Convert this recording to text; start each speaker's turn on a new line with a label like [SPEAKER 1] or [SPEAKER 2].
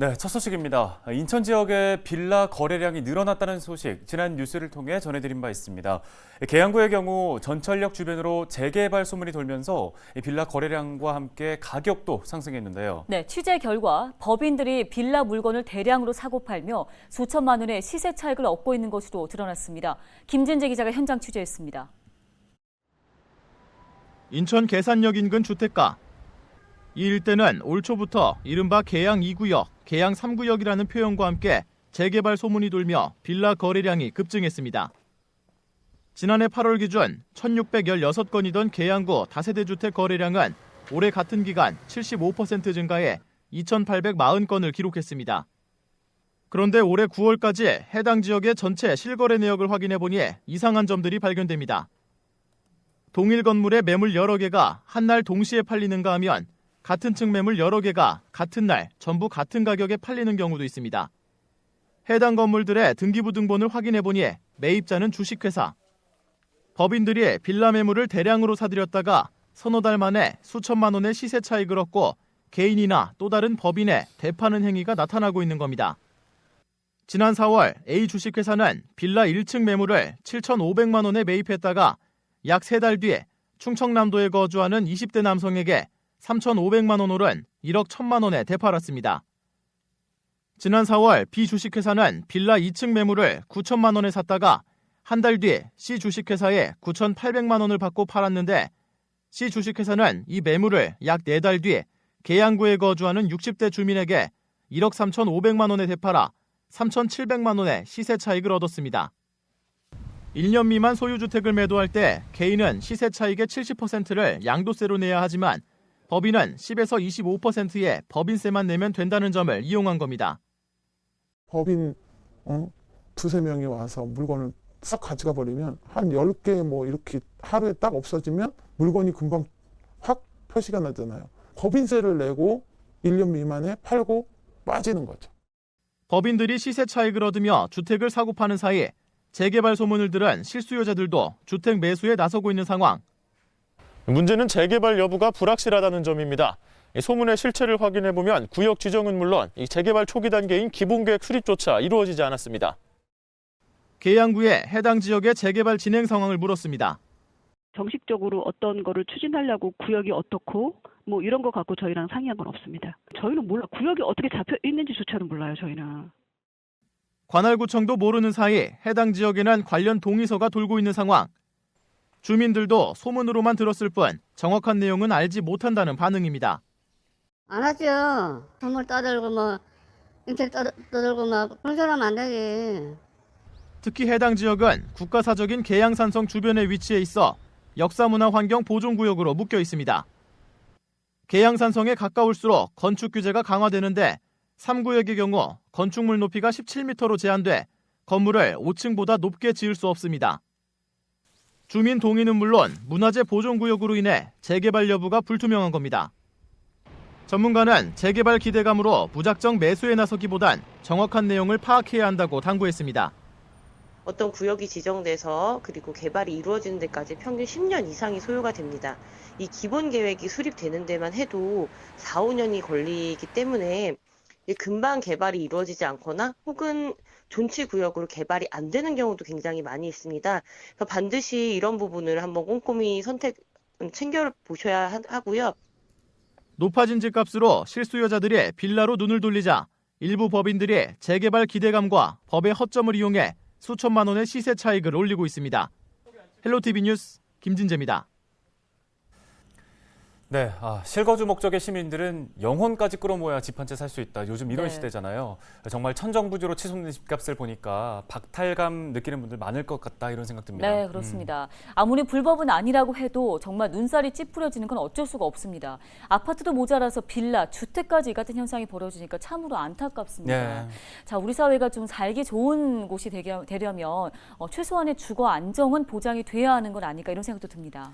[SPEAKER 1] 네, 첫 소식입니다. 인천 지역의 빌라 거래량이 늘어났다는 소식 지난 뉴스를 통해 전해드린 바 있습니다. 계양구의 경우 전철역 주변으로 재개발 소문이 돌면서 이 빌라 거래량과 함께 가격도 상승했는데요.
[SPEAKER 2] 네, 취재 결과 법인들이 빌라 물건을 대량으로 사고 팔며 수천만 원의 시세 차익을 얻고 있는 것으로 드러났습니다. 김진재 기자가 현장 취재했습니다.
[SPEAKER 3] 인천 계산역 인근 주택가. 이 일대는 올 초부터 이른바 계양 2구역, 계양 3구역이라는 표현과 함께 재개발 소문이 돌며 빌라 거래량이 급증했습니다. 지난해 8월 기준 1616건이던 계양구 다세대 주택 거래량은 올해 같은 기간 75% 증가해 2840건을 기록했습니다. 그런데 올해 9월까지 해당 지역의 전체 실거래 내역을 확인해 보니 이상한 점들이 발견됩니다. 동일 건물의 매물 여러 개가 한날 동시에 팔리는가 하면 같은 층 매물 여러 개가 같은 날 전부 같은 가격에 팔리는 경우도 있습니다. 해당 건물들의 등기부 등본을 확인해 보니 매입자는 주식회사. 법인들이 빌라 매물을 대량으로 사들였다가 서너 달 만에 수천만 원의 시세 차익을 얻고 개인이나 또 다른 법인에 대파는 행위가 나타나고 있는 겁니다. 지난 4월 A 주식회사는 빌라 1층 매물을 7,500만 원에 매입했다가 약세달 뒤에 충청남도에 거주하는 20대 남성에게 3,500만 원 오른 1억 1천만 원에 되팔았습니다. 지난 4월 B 주식회사는 빌라 2층 매물을 9천만 원에 샀다가 한 달 뒤 C 주식회사에 9,800만 원을 받고 팔았는데 C 주식회사는 이 매물을 약 4달 뒤 계양구에 거주하는 60대 주민에게 1억 3,500만 원에 되팔아 3,700만 원의 시세 차익을 얻었습니다. 1년 미만 소유주택을 매도할 때 개인은 시세 차익의 70%를 양도세로 내야 하지만 법인은 10에서 25%의 법인세만 내면 된다는 점을 이용한 겁니다.
[SPEAKER 4] 법인 어, 두세 명이 와서 물건을 싹 가져가 버리면 한 10개 뭐 이렇게 하루에 딱 없어지면 물건이 금방 확 표시가 나잖아요. 법인세를 내고 1년 미만에 팔고 빠지는 거죠.
[SPEAKER 3] 법인들이 시세 차익을 얻으며 주택을 사고 파는 사이 재개발 소문을 들은 실수요자들도 주택 매수에 나서고 있는 상황.
[SPEAKER 5] 문제는 재개발 여부가 불확실하다는 점입니다. 이 소문의 실체를 확인해 보면 구역 지정은 물론 이 재개발 초기 단계인 기본계획 수립조차 이루어지지 않았습니다.
[SPEAKER 3] 계양구에 해당 지역의 재개발 진행 상황을 물었습니다.
[SPEAKER 6] 정식적으로 어떤 거를 추진하려고 구역이 어떻고 뭐 이런 거 갖고 저희랑 상의한 건 없습니다. 저희는 몰라 구역이 어떻게 잡혀 있는지조차는 몰라요. 저희는.
[SPEAKER 3] 관할구청도 모르는 사이 해당 지역에는 관련 동의서가 돌고 있는 상황. 주민들도 소문으로만 들었을 뿐 정확한 내용은 알지 못한다는 반응입니다.
[SPEAKER 7] 안 하죠. 선물 떠들고 뭐 인책 떠- 떠들고 막 그런 하면 안 되지.
[SPEAKER 3] 특히 해당 지역은 국가사적인 계양산성 주변에 위치해 있어 역사문화환경 보존구역으로 묶여 있습니다. 계양산성에 가까울수록 건축 규제가 강화되는데 3구역의 경우 건축물 높이가 17m로 제한돼 건물을 5층보다 높게 지을 수 없습니다. 주민 동의는 물론 문화재 보존구역으로 인해 재개발 여부가 불투명한 겁니다. 전문가는 재개발 기대감으로 무작정 매수에 나서기보단 정확한 내용을 파악해야 한다고 당부했습니다.
[SPEAKER 8] 어떤 구역이 지정돼서 그리고 개발이 이루어지는 데까지 평균 10년 이상이 소요가 됩니다. 이 기본 계획이 수립되는 데만 해도 4, 5년이 걸리기 때문에 금방 개발이 이루어지지 않거나 혹은 존치 구역으로 개발이 안 되는 경우도 굉장히 많이 있습니다. 그래서 반드시 이런 부분을 한번 꼼꼼히 선택 음, 챙겨 보셔야 하- 하고요.
[SPEAKER 3] 높아진 집값으로 실수요자들이 빌라로 눈을 돌리자 일부 법인들이 재개발 기대감과 법의 허점을 이용해 수천만 원의 시세 차익을 올리고 있습니다. 헬로티비 뉴스 김진재입니다.
[SPEAKER 1] 네, 아, 실거주 목적의 시민들은 영혼까지 끌어모아야 집 한 채 살 수 있다. 요즘 이런
[SPEAKER 2] 네.
[SPEAKER 1] 시대잖아요. 정말 천정부지로 치솟는 집값을 보니까 박탈감 느끼는 분들 많을 것 같다 이런 생각 듭니다.
[SPEAKER 2] 네,
[SPEAKER 1] 음.
[SPEAKER 2] 그렇습니다. 아무리 불법은 아니라고 해도 정말 눈살이 찌푸려지는 건 어쩔 수가 없습니다. 아파트도 모자라서 빌라, 주택까지 이 같은 현상이 벌어지니까 참으로 안타깝습니다.
[SPEAKER 1] 네.
[SPEAKER 2] 자, 우리 사회가 좀 살기 좋은 곳이 되게, 되려면 어, 최소한의 주거 안정은 보장이 돼야 하는 건 아닐까 이런 생각도 듭니다.